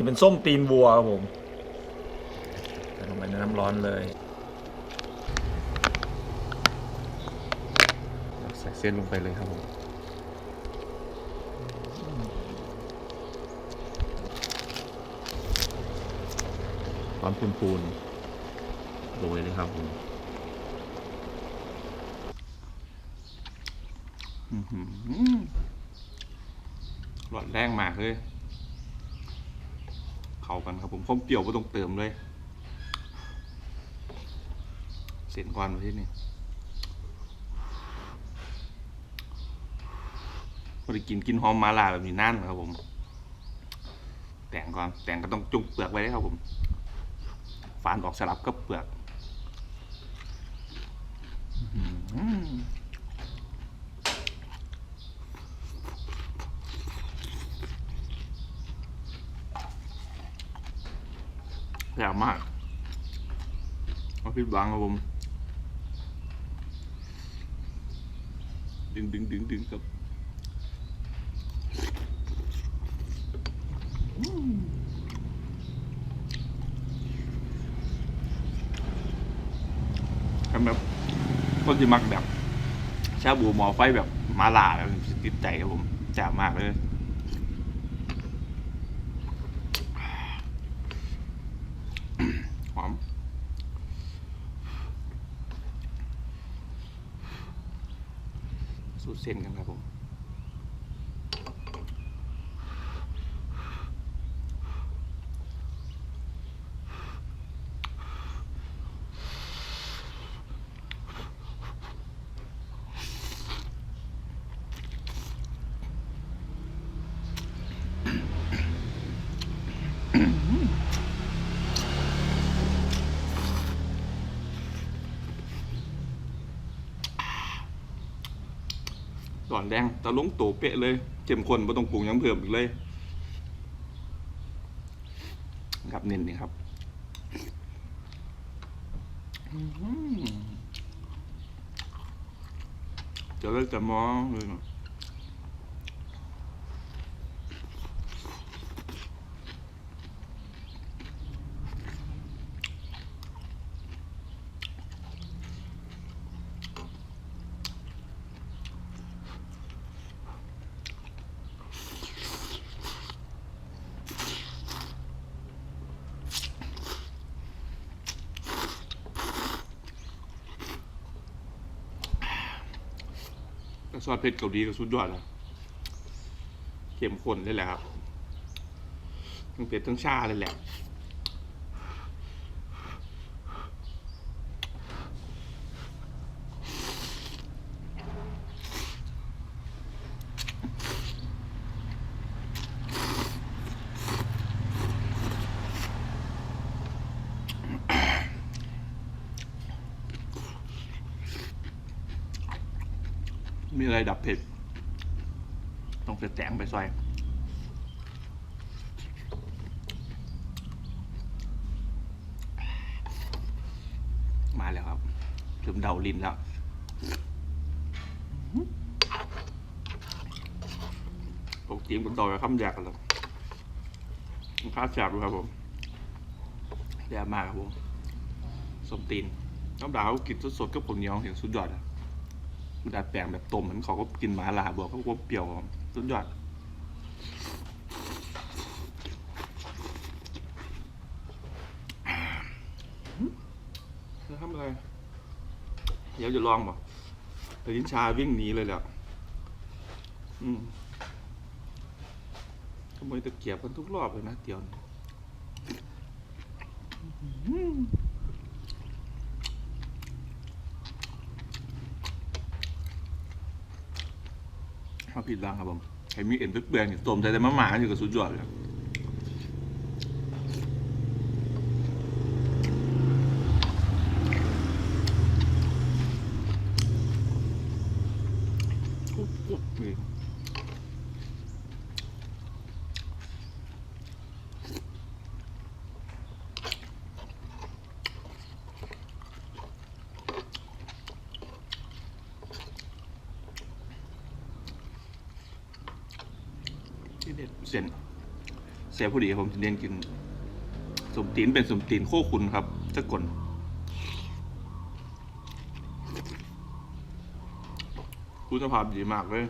นี้เป็นส้มตีนวัวครับผมใส่ลงไปในน้ำร้อนเลยใส่เส้นลงไปเลยครับผมความพูนพูนๆโรยเลยครับผมหลอดแรงมากเลย เขากันครับผมข้มเปรี้ยวไม่ต้องเติมเลย เส้นก่อนมาที่นี่พอได้กินกินหอมมาลาแบบนี้นั่นครับผม แต่งก่อนแต่งก็ต้องจุกเปลือกไว้ได้ครับผม ฝานออกสลับกับเปลือก อื้อหือแซ่บมากเอาพิดหวังครับผม ดึงดึงดึงดึงครับทำแบบคนที่มักแบบ ชาบูหมอไฟแบบมาลาแบบติดใจครับผมแจ่บมากเลย หอม สูตรเส้นกันครับผม ตอนแดงตะลุงโตเปะเลยเข้มข้นไม่ต้องปรุงยังเพิ่มอีกเลยครับเน้นนี่ครับเจอหือจะเลิกจะมองเลย ซอสเผ็ดเกาหลีก็สุดยอดนะเข้มข้นเลยแหละครับทั้งเผ็ดทั้งชาเลยแหละ มีอะไรดับเผ็ด ต้องเผ็ดแสงไปซอยมาแล้วครับถึงเดาลินแล้วปกติมันต่อกับคำแยกกันแล้วมันค่าแสบอยู่ครับผมแย่มากครับผมสมตีนน้ำดาวกินสดๆกับผลเหนียวเห็นสุดยอดอะ ดัดแปลงแบบต้มมันเขาก็กินหมาลาบอกเขาก็เปรี้ยวสุดยอดจะทำอะไร เดี๋ยวจะลองบอกแต่ลิ้นชาวิ่งหนีเลยแหละอืมขโมยตะเกียบกันทุกรอบเลยนะเดี๋ยวนี้อืม เขาผิดรังครับผมใครมีเอ็นเปลือยๆนี่ต้มใส่แต่มะหมาอยู่กับสุดยอดเลยอุ๊บ ด็ดเส้นซ่บพอดีผมจะเรียนกินสมตีนเป็นสมตีนโคขุนครับสกลคุณภาพดีมากเลย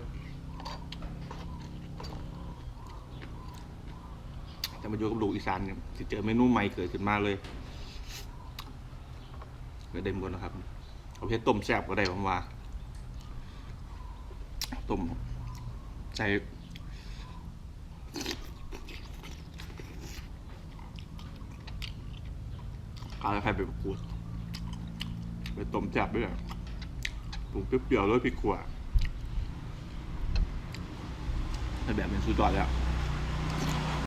จะมาอยู่กับลูกอีสานเนี่ยสิเจอเมนูใหม่เกิดขึ้นมาเลยก็ได้หมดนะครับ เอาเพชรต้มแซ่บก็ได้ผมว่าต้มใส่ กาใครไปประกูดไปต้มแซ่บด้วยปรุงเปรี้ยวๆด้วยพริกขั่วในแบบเป็นสุดยอดแล้ว